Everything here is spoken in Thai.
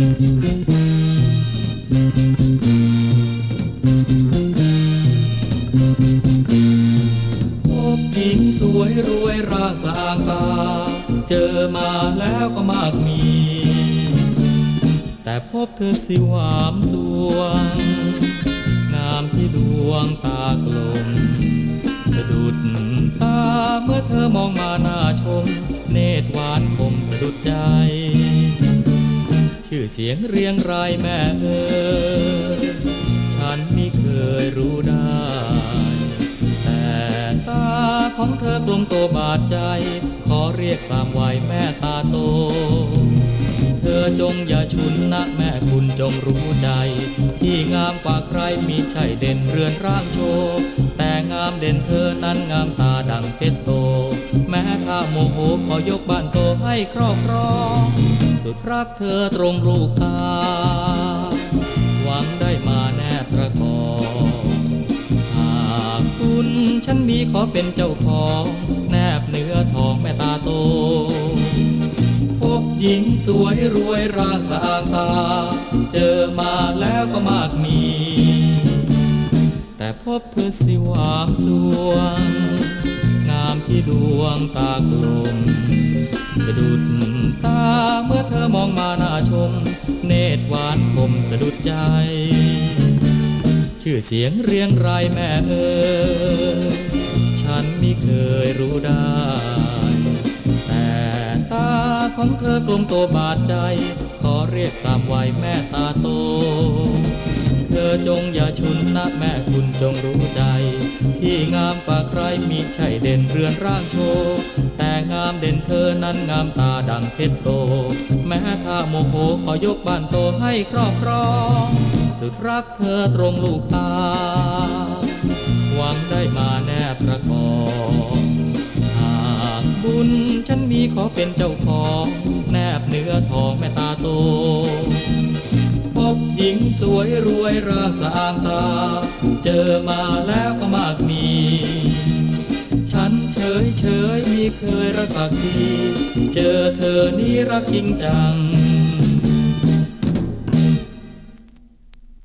พบหญิงสวยรวยรางสะอาตา เจอมาแล้วก็มากมี แต่พบเธอสิหวามสวง งามที่ดวงตากลม สะดุดตาเมื่อเธอมองมาหน้าชม เนตรหวานคมสะดุดใจ อเสียงเรียงรายแม่เอ๋ยฉันไม่เคยรู้ได้ แต่ตาของเธอกลมโตบาดใจ ขอเรียกสามวัยแม่ตาโต เธอจงอย่าชุนนะแม่คุณจงรู้ใจ ที่งามกว่าใครมีใช่เด่นเรือนร่างโชว์แต่งามเด่นเธอนั้นงามตาดังเพชรโต แม้ถ้าโมโหขอยกบ้านโตให้ครอบครอง สุดรักเธอตรงลูกตาหวังได้มาแนบประกอบหากคุณฉันมีขอเป็นเจ้าของแนบเนื้อทองแม่ตาโตพบหญิงสวยรวยร่างสะอางตา เจอมาแล้วก็มากมีแต่พบเธอสิหวามสวง งามที่ดวงตากลม มื่องมาหน้าชม เนตรหวานคมสะดุดใจ ชื่อเสียงเรียงรายแม่เอ๋ยฉันไม่เคยรู้ได้ แต่ตาของเธอกลมโตบาดใจ ขอเรียกสามวัยแม่ตาโต เธอจงอย่าชุนนะแม่คุณจงรู้ใจ ที่งามกว่าใครมีใช่เด่นเรือนร่างโชว์แต่งาม เด่นเธอนั้นงามตาดังเพชรโต แม้ถ้าโมโหขอยกบ้านโตให้ครอบครอง สุดรักเธอตรงลูกตา หวังได้มาแนบประกอบหากบุญฉันมีขอเป็นเจ้าของแนบเนื้อทองแม่ตาโต พบหญิงสวยรวยร่างสะอางตา เจอมาแล้วก็มากมี ยเฉยมีเคยรักสักที เจอเธอนี่รักจริงจัง